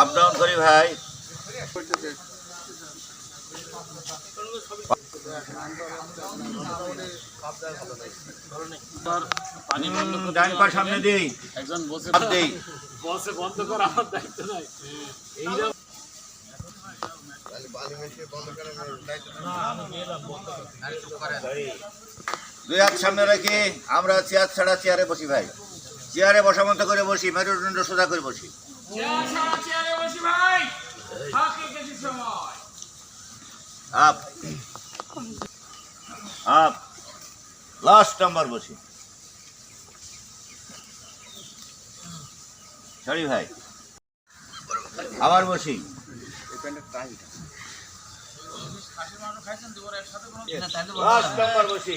Up down করি ভাই। হুম, ডান পা সামনে দিই। একজন বসে হাত বসে বন্ধ করা আমার দায়িত্ব নাই। এইরকম দুই হাত সামনে রেখে আমরা চেয়ার ছাড়া চেয়ারে বসি ভাই। চেয়ারে বসা মতো করে বসি, মেরুদণ্ড সোজা করে বসি। লাস্ট নাম্বার বসি। সরি ভাই। আবার বসি। লাস্ট নাম্বার বসি।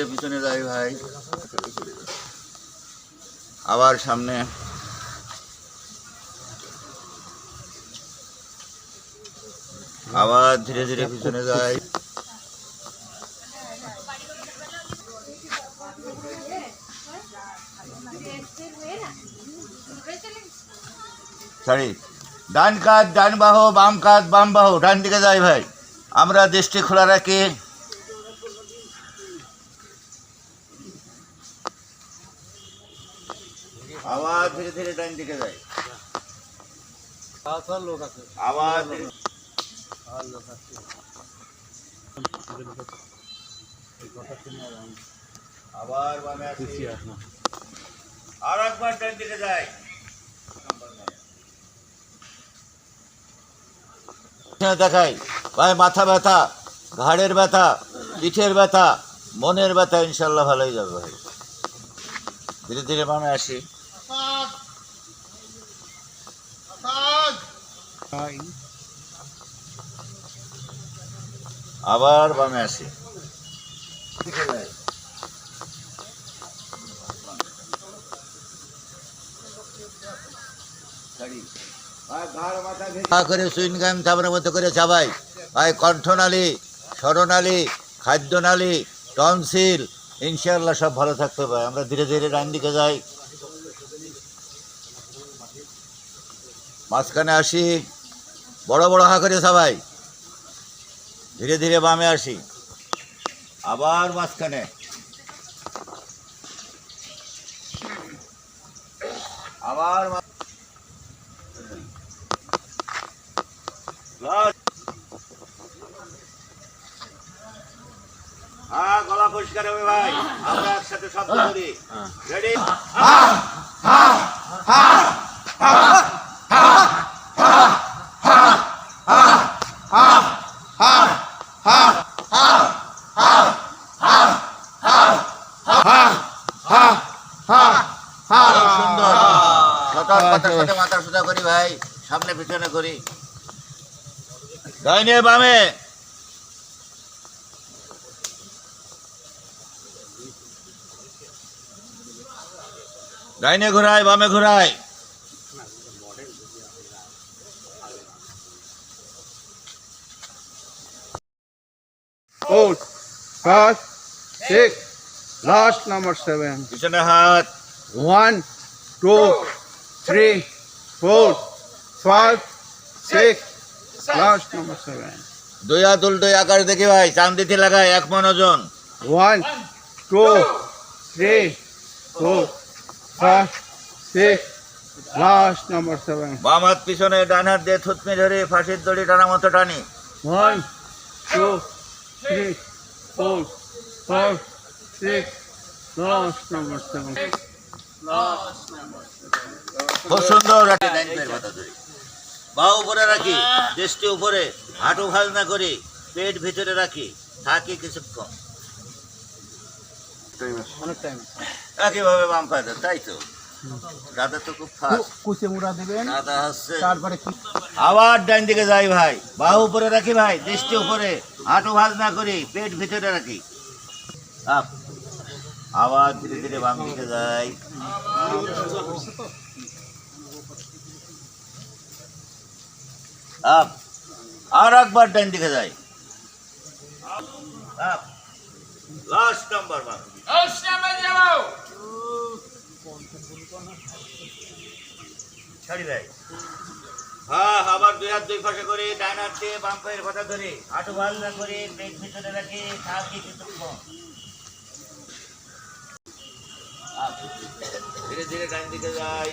ধীরে পিছনে যাই ভাই। আবার সামনে। আবার ধীরে ধীরে পিছনে যাই। সরি ডান কাত, ডান বাহু, বাম কাত, বাম বাহু, ডান দিকে যাই ভাই। আমরা দৃষ্টি খোলা রাখি। আবার ধীরে ধীরে ডান দিকে যাই লোক আছে। আবার ধীরে- আবার বামে আসি। আর একবার ডান দিকে যাই দেখাই। ভাই মাথা ব্যথা ঘাড়ের ব্যথা পিঠের ব্যথা মনের ব্যথা ইনশাল্লাহ ভালোই যাবে ভাই। ধীরে ধীরে বামে আসি। আবার বামে আসি। করে সুইনগাম চাপড়ের মতো করে চাবাই। ভাই কণ্ঠনালী স্মরণালী খাদ্যনালী টনসিল ইনশাল্লাহ সব ভালো থাকতে পারে আমরা ধীরে ধীরে ডান দিকে যাই। মাঝখানে আসি। বড় বড় হা করে সবাই। ধীরে ধীরে বামে আসি। আবার মাঝখানে। আবার হ্যাঁ গলা পরিষ্কার হবে ভাই। আমরা একসাথে শব্দ করি। রেডি সুন্দর সতর্ক কথার সাথে মাথা সোজা করি ভাই সামনে পিছনে করি। ডাইনে বামে। ডাইনে ঘোরায় বামে ঘোরায় four, five, six, last number seven. পিছনে হাত। One, two, three, four, five, six, last number seven. দুই হাত উল্টোই আকার দেখি ভাই চান্দিতে লাগায় এক মন ওজন One, two, three, four, five, six, last number seven. বাম হাত পিছনে ডান হাত দিয়ে থুতমি ধরে ফাঁসির দড়ি টানা মতো টানি One, two, three, four, five, six, last number seven. খুব সুন্দর রাখি ডাইন মাথা উপরে রাখি চেষ্টি উপরে হাঁটু ভাজ না করি পেট ভিতরে রাখি থাকি কিছুক্ষণ। একইভাবে বাম পায়ে তাই তো? দাদা তো খুব কুচে মুড়া দেবেন দাদা হচ্ছে তারপরে আবার ডান দিকে যাই ভাই। বাহু উপরে রাখি ভাই দৃষ্টি উপরে হাঁটু ভাজ না করি পেট ভিতরে রাখি। আপ আবার ধীরে ধীরে বাম দিকে যাই। আপ আর একবার ডান দিকে যাই। আপ লাস্ট নাম্বার বাম ছাড়ি ভাই। হ্যাঁ আবার দুই হাত দুই পাশে করে ডান হাত দিয়ে বাম পায়ের কথা ধরে হাঁটু ভালো না করে পেট ভিতরে রাখে থাকি কিছুক্ষণ ধীরে ধীরে ডান দিকে যাই।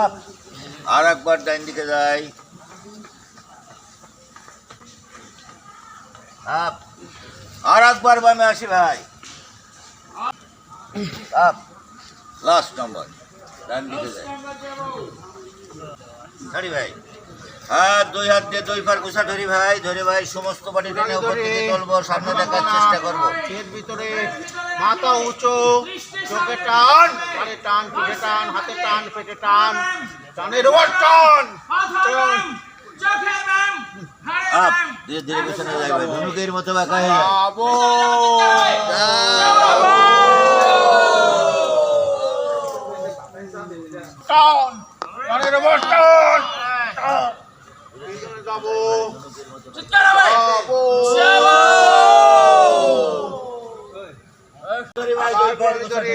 আপ আর একবার ডাইন দিকে যাই। আপ আর একবার বামে আসি ভাই। আপ লাস্ট নম্বর ডান দিকে যাই। ছাড়ি ভাই। হ্যাঁ দুই হাত দিয়ে দুই পার কুসা ধরি ভাই ধরে ভাই সমস্ত বাড়ি টেনে উপর থেকে তুলবো সামনে দেখার চেষ্টা করব। এর ভিতরে মাথা উঁচু চোখে টান কানে টান পিঠে টান হাতে টান পেটে টান টানের ওপর টান। আপ ধীরে ধীরে পিছনে যাই ভাই ধনুকের মতো বাঁকা হয়ে যায় যাব টান টানের ওপর টান টান ভিতরে যাব যাব ধরি ভাই দুই পার কুসা ধরে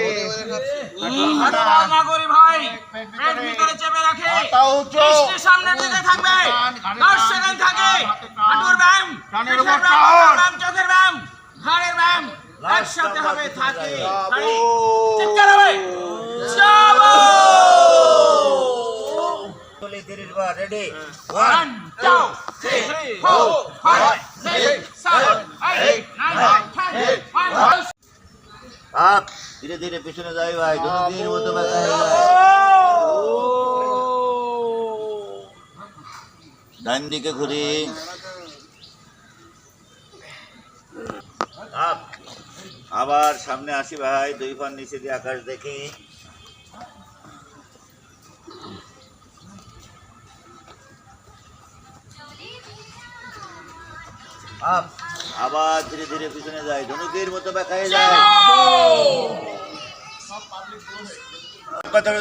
নাগরি ভাই পেট ভিতরে চেপে রাখে মাথা সামনের দিকে থাকবে। দশ সেকেন্ড থাকে। হাঁটুর ব্যায়াম টানের উপর ব্যায়াম, চোখের ব্যায়াম ঘাড়ের ব্যায়াম একসাথে হবে থাকে। চিৎকার হবে। যাব ready two, three, four, five, six, seven, eight, nine, ten, one. আপ ধীরে ধীরে পিছনে যাই ভাই ধনুকের মতো ডান দিকে ঘুরি। আপ আবার সামনে আসি ভাই দুই পান নিচে দিয়ে আকাশ দেখি। আপ আবার ধীরে ধীরে পিছনে যাই ধনুকের মতো বাঁকা হয়ে যায়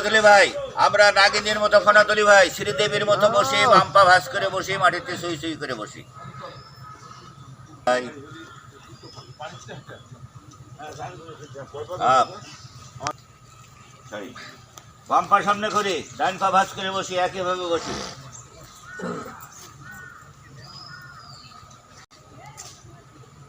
তুলি ভাই? আমরা নাগিনীর মতো ফোনা তুলি ভাই। শ্রীদেবীর মতো বসে বাম্পা ভাস করে বসে মাটিতে সুই সুই করে বসি। ভাই। Sorry. সামনে করে ডান পা ভাস করে বসি একইভাবে বসি।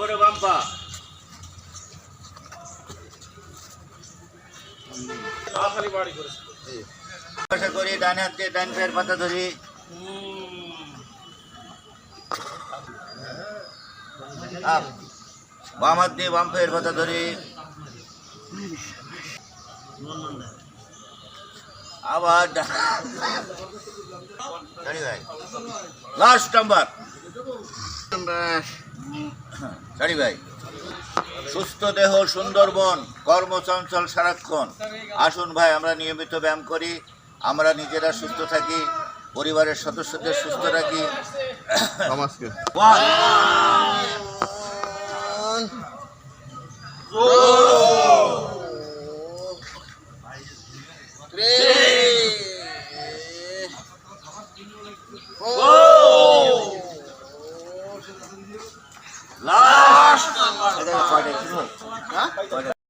করে বাম পা পাশে করি। ডান হাত দিয়ে ডান পায়ের পাতা ধরি। আপ। বাম হাত দিয়ে বাম পায়ের পাতা ধরি। আবার লাস্ট নাম্বার সারি ভাই। সুস্থ দেহ সুন্দরবন কর্মচঞ্চল সারাক্ষণ। আসুন ভাই আমরা নিয়মিত ব্যায়াম করি। আমরা নিজেরা সুস্থ থাকি পরিবারের সদস্যদের সুস্থ রাখি.